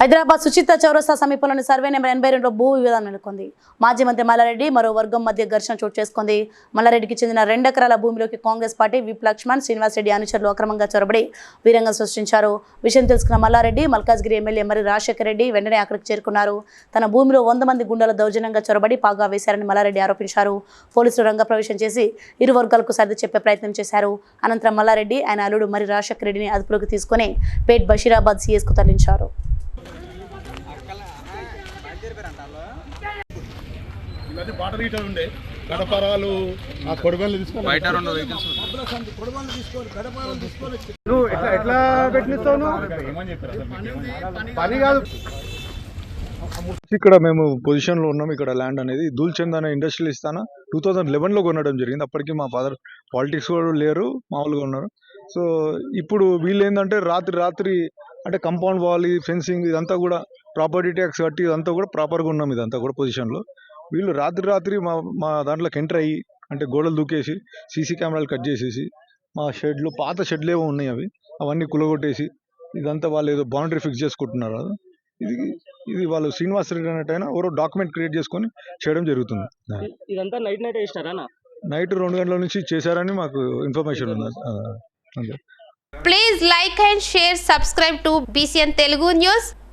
హైదరాబాద్ సుచిత చౌరస్తా సమీపంలోని survey number ఎనభై రెండులో భూ వివాదం నెలకొంది. మాజీ మంత్రి మల్లారెడ్డి మరో వర్గం మధ్య ఘర్షణ చోటు చేసుకుంది. మల్లారెడ్డికి చెందిన రెండెకరాల భూమిలోకి కాంగ్రెస్ పార్టీ విప్ లక్ష్మణ్ శ్రీనివాసరెడ్డి అనుచరులు అక్రమంగా చొరబడి వీరంగం సృష్టించారు. విషయం తెలుసుకున్న మల్లారెడ్డి మల్కాజ్గిరి ఎమ్మెల్యే మరి రాజశేఖర రెడ్డి వెంటనే అక్కడికి చేరుకున్నారు. తన భూమిలో వంద మంది గుండెల దౌర్జన్యంగా చొరబడి పాగా వేశారని మల్లారెడ్డి ఆరోపించారు. పోలీసులు రంగప్రవేశం చేసి ఇరు వర్గాలకు సర్ది చెప్పే ప్రయత్నం చేశారు. అనంతరం మల్లారెడ్డి ఆయన అల్లుడు మరి రాజశేఖర రెడ్డిని అదుపులోకి తీసుకుని పేట్ బషీరాబాద్ సీఎస్కు తరలించారు. ఇవన్నీ వాటర్ హీటర్ ఉండే. గడపరాలు ఆ కొడుగన్లు తీసుకొని బయట రెండు వెహికల్స్ నువ్వు ఎట్లా ఎట్లా పెట్టిస్తావు ఏమని చెప్పారు? పని కాదు. ఇక్కడ మేము పొజిషన్లో ఉన్నాం. ఇక్కడ ల్యాండ్ అనేది దూల్చంద్ అనే ఇండస్ట్రియల్ ఇస్తాన టూ థౌజండ్ లెవెన్లో కొనడం జరిగింది. అప్పటికి మా ఫాదర్ పాలిటిక్స్ కూడా లేరు మామూలుగా ఉన్నారు. సో ఇప్పుడు వీళ్ళు ఏంటంటే రాత్రి రాత్రి అంటే కంపౌండ్ వాల్ ఈ ఫెన్సింగ్ ఇదంతా కూడా ప్రాపర్టీ ట్యాక్స్ కట్టి ఇదంతా కూడా ప్రాపర్గా ఉన్నాం ఇదంతా కూడా పొజిషన్లో వీళ్ళు రాత్రి రాత్రి మా మా దాంట్లోకి ఎంటర్ అయ్యి అంటే గోడలు దూకేసి సీసీ కెమెరాలు కట్ చేసేసి మా షెడ్లు పాత షెడ్లు ఏవో ఉన్నాయి అవి అవన్నీ కులగొట్టేసి ఇదంతా వాళ్ళు ఏదో బౌండరీ ఫిక్స్ చేసుకుంటున్నారు? ఇది ఇది వాళ్ళు శ్రీనివాస్ రెడ్డి అన్నట్టయినా ఎవరో డాక్యుమెంట్ క్రియేట్ చేసుకొని చేయడం జరుగుతుంది. ఇదంతా నైట్ నైట్ వేసినారా నైట్ రెండు గంటల నుంచి చేశారని మాకు ఇన్ఫర్మేషన్ ఉంది. Please like and share, subscribe to BCN Telugu News.